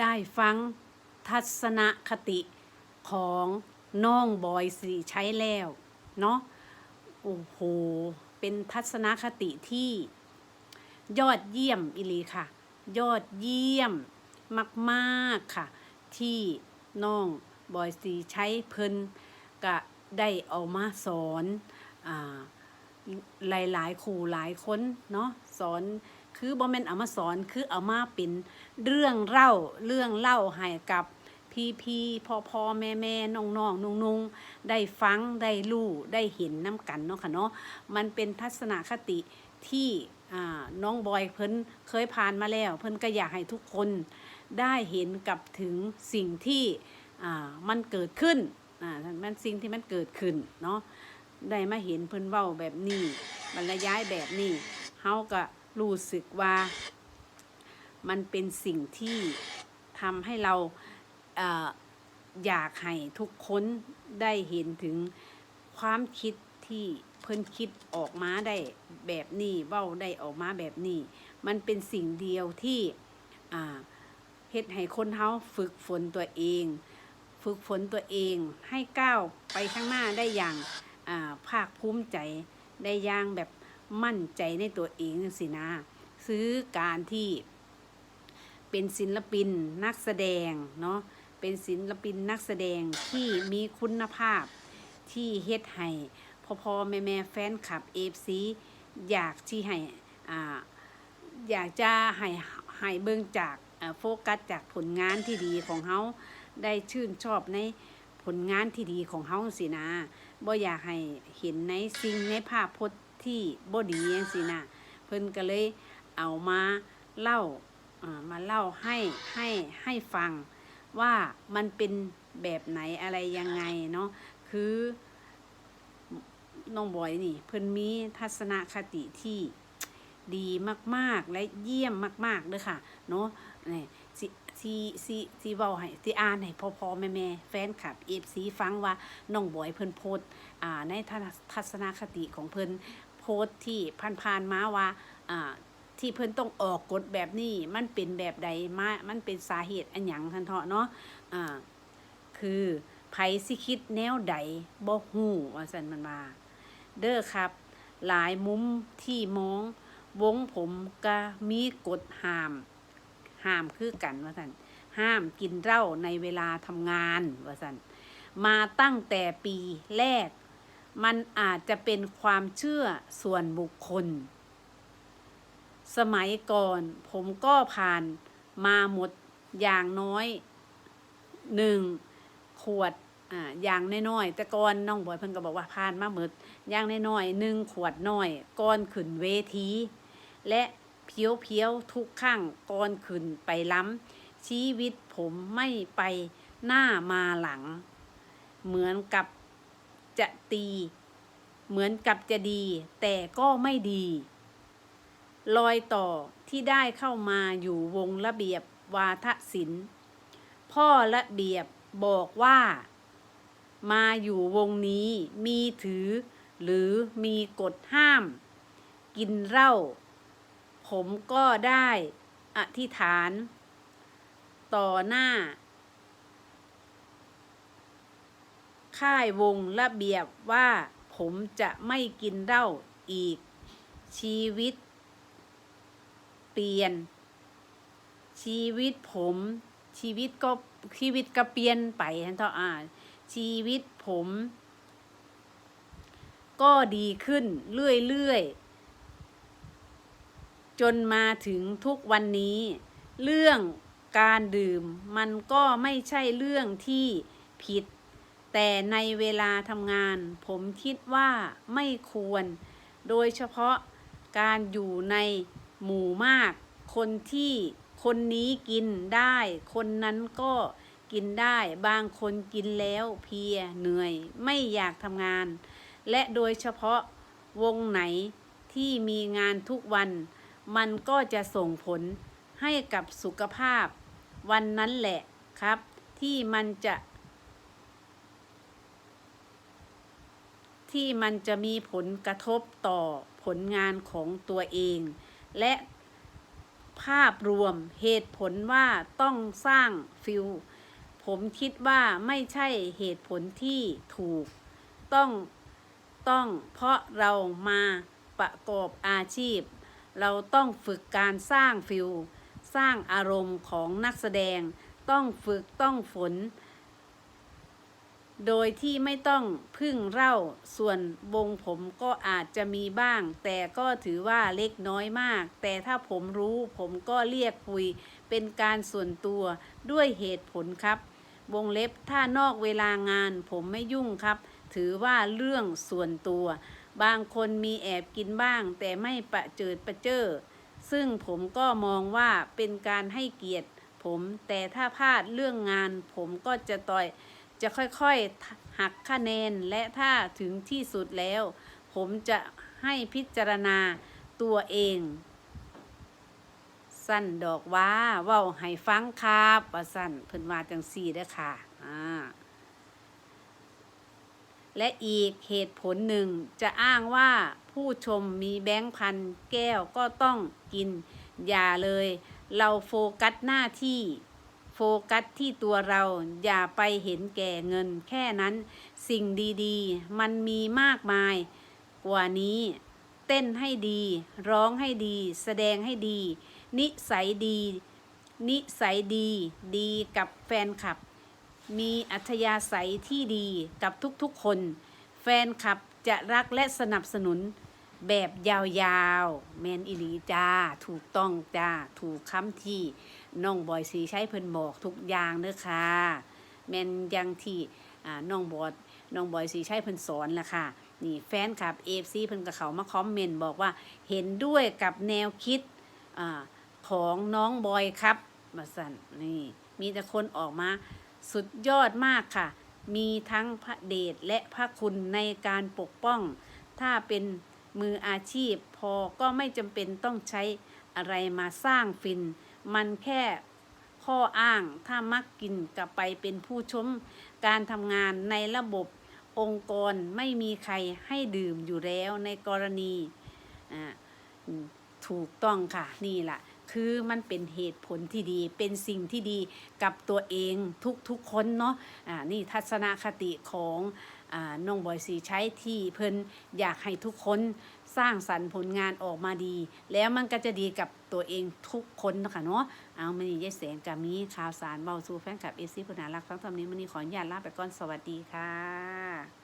ได้ฟังทัศนคติของน้องบอยสีใช้แล้วเนาะโอ้โห เป็นทัศนคติที่ยอดเยี่ยมอิลีค่ะ ยอดเยี่ยมมากๆค่ะ ที่น้องบอยสีใช้เพิ่นก็ได้เอามาสอนอหลายๆครูหลายคนเนาะสอน คือบ่แม่นเอามาสอนคือเอามาเป็นเรื่องเล่าเรื่องเล่าให้กับพี่พี่พ่อพ่อแม่แม่น้องน้องนุ่งนุ่งได้ฟัง ได้รู้ได้เห็นน้ำกันเนาะค่ะเนาะมันเป็นทัศนคติที่น้องบอยเพิ่นเคยผ่านมาแล้ว เพิ่นก็อยากให้ทุกคนได้เห็นกับถึงสิ่งที่มันเกิดขึ้นมันสิ่งที่มันเกิดขึ้นเนาะได้มาเห็นเพิ่นเว้าแบบนี้บรรยายแบบนี้เฮาก็ รู้สึกว่ามันเป็นสิ่งที่ทำให้เราเอออยากให้ทุกคนได้เห็นถึงความคิดที่เพิ่นคิดออกมาได้แบบนี้เว้าได้ออกมาแบบนี้ มันเป็นสิ่งเดียวที่เฮ็ดให้คนเฮาฝึกฝนตัวเอง ฝึกฝนตัวเองให้ก้าวไปข้างหน้าได้อย่างภาคภูมิใจได้อย่างแบบ มั่นใจในตัวเองสินะ ซื้อการที่เป็นศิลปินนักแสดงเนาะเป็นศิลปินนักแสดงที่มีคุณภาพที่เฮ็ดให้พ่อพ่อแม่แม่แฟนคลับเอฟซีอยากที่ให้อ่าอยากจะให้ให้เบิ่งจากโฟกัสจากผลงานที่ดีของเขาได้ชื่นชอบในผลงานที่ดีของเขาสินะบ่อยากให้เห็นในสิ่งในภาพพจน์ ที่บ่ดีจังซี่นะเพิ่นก็เลยเอามาเล่ามาเล่าให้ให้ให้ฟังว่ามันเป็นแบบไหนอะไรยังไงเนาะคือน้องบอยนี่ เพิ่นมีทัศนคติที่ดีมากๆและเยี่ยมมากๆเด้อค่ะเนาะนี่สิสิสิสิเว้าให้สิอ่านให้พ่อๆแม่แฟนคลับ FC ฟังว่าน้องบอยเพิ่นโพสอ่าในทัศนคติของเพิ่น โพสต์ที่ผ่านๆมาว่าอ่าที่เพิ่นต้องออกกฎแบบนี้มันเป็นแบบใดมามันเป็นสาเหตุอันหยังทันเถาะเนาะอ่าคือไผสิคิดแนวใดบ่ฮู้ว่าซั่นมันว่าเด้อครับ หลายมุมที่มอง วงผมก็มีกฎห้าม ห้ามคือกันว่าซั่นห้ามกินเหล้าในเวลาทำงานว่าซั่นมาตั้งแต่ปีแรก มันอาจจะเป็นความเชื่อส่วนบุคคล สมัยก่อนผมก็ผ่านมาหมดอย่างน้อยหนึ่งขวดอ่าอย่างน้อยๆแต่ก่อนน้องบอยเพิ่นก็บอกว่าผ่านมาหมดอย่างน้อยๆหนึ่งขวดน้อยก่อนขึ้นเวที และเพียวเพียวๆทุกข้างก่อนขึ้นไปล้ำชีวิตผมไม่ไปหน้ามาหลัง เหมือนกับ จะตี เหมือนกับจะดี แต่ก็ไม่ดีรอยต่อที่ได้เข้ามาอยู่วงระเบียบวาทศิลป์พ่อระเบียบบอกว่า มาอยู่วงนี้มีถือ หรือมีกฎห้าม กินเหล้าผมก็ได้อธิษฐาน ต่อหน้า ค่ายวงระเบียบว่าผมจะไม่กินเหล้าอีก ชีวิต เปลี่ยน ชีวิตผม ชีวิตก็ชีวิตก็เปลี่ยนไปทันเถออ่าชีวิตผม ก็ดีขึ้นเรื่อยๆ จนมาถึงทุกวันนี้ เรื่องการดื่มมันก็ไม่ใช่เรื่องที่ผิด แต่ในเวลาทำงาน ผมคิดว่าไม่ควร โดยเฉพาะการอยู่ในหมู่มาก คนที่คนนี้กินได้ คนนั้นก็กินได้ บางคนกินแล้วเพียเหนื่อยไม่อยากทำงาน และโดยเฉพาะวงไหนที่มีงานทุกวัน มันก็จะส่งผลให้กับสุขภาพ วันนั้นแหละครับ ที่มันจะ ที่มันจะมีผลกระทบต่อผลงานของตัวเอง และภาพรวมเหตุผลว่าต้องสร้างฟิลผมคิดว่าไม่ใช่เหตุผลที่ถูก ต้องต้องเพราะเรามาประกอบอาชีพ เราต้องฝึกการสร้างฟิลสร้างอารมณ์ของนักแสดง ต้องฝึกต้องฝน โดยที่ไม่ต้องพึ่งเล่าส่วนวงผมก็อาจจะมีบ้าง แต่ก็ถือว่าเล็กน้อยมาก แต่ถ้าผมรู้ผมก็เรียกคุย เป็นการส่วนตัวด้วยเหตุผลครับ วงเล็บถ้านอกเวลางานผมไม่ยุ่งครับ ถือว่าเรื่องส่วนตัว บางคนมีแอบกินบ้าง แต่ไม่ประเจิดประเจ้อซึ่งผมก็มองว่าเป็นการให้เกียรติ ผมแต่ถ้าพลาดเรื่องงาน ผมก็จะต่อย จะค่อยๆหักคะแนนและถ้าถึงที่สุดแล้ว ผมจะให้พิจารณาตัวเอง สั้นดอกว่าเว้าให้ฟังครับว่าสั้นเพิ่นว่าจังสี่เด้ค่ะอ่าและอีกเหตุผลหนึ่งจะอ้างว่าผู้ชมมีแบงค์พันแก้วก็ต้องกิน อย่าเลย เราโฟกัสหน้าที่ โฟกัสที่ตัวเราอย่าไปเห็นแก่เงิน แค่นั้นสิ่งดีๆ มันมีมากมาย กว่านี้ เต้นให้ดี ร้องให้ดี แสดงให้ดี นิสัยดี นิสัยดี ดีกับแฟนคลับ มีอัธยาศัยที่ดีกับทุกๆคน แฟนคลับจะรักและสนับสนุนแบบยาวๆ แมนอิลีจ้า ถูกต้องจ้า ถูกคำที่ น้องบอยสีใช้เพิ่นบอกทุกอย่างเด้อค่ะแมนยังที่อ่าน้องบอดน้องบอยสีใช้เพิ่นสอนล่ะค่ะนี่แฟนคลับเอฟซีเพิ่นกับเขามาคอมเมนต์บอกว่าเห็นด้วยกับแนวคิดอของน้องบอยครับมาสั่นนี่มีแต่คนออกมาสุดยอดมากค่ะ มีทั้งพระเดชและพระคุณในการปกป้อง ถ้าเป็นมืออาชีพพอก็ไม่จำเป็นต้องใช้อะไรมาสร้างฟิน มันแค่ข้ออ้างถ้ามักกินกลับไปเป็นผู้ชมการทำงานในระบบองค์กรไม่มีใครให้ดื่มอยู่แล้วในกรณีถูกต้องค่ะนี่แหละคือมันเป็นเหตุผลที่ดี เป็นสิ่งที่ดีกับตัวเองทุกๆคนเนาะอ่านี่ทัศนคติของ น้องบอยสีใช้ที่เพิ่นอยากให้ทุกคนสร้างสรรค์ผลงานออกมาดี แล้วมันก็จะดีกับตัวเองทุกคนนะคะเนาะเอามานี่ยายแสงกับมีข่าวสารเบาสู่แฟนคลับเอซี่ผู้น่ารักทั้งทำนี้มันนี่ขออนุญาตลาไปก่อนสวัสดีค่ะ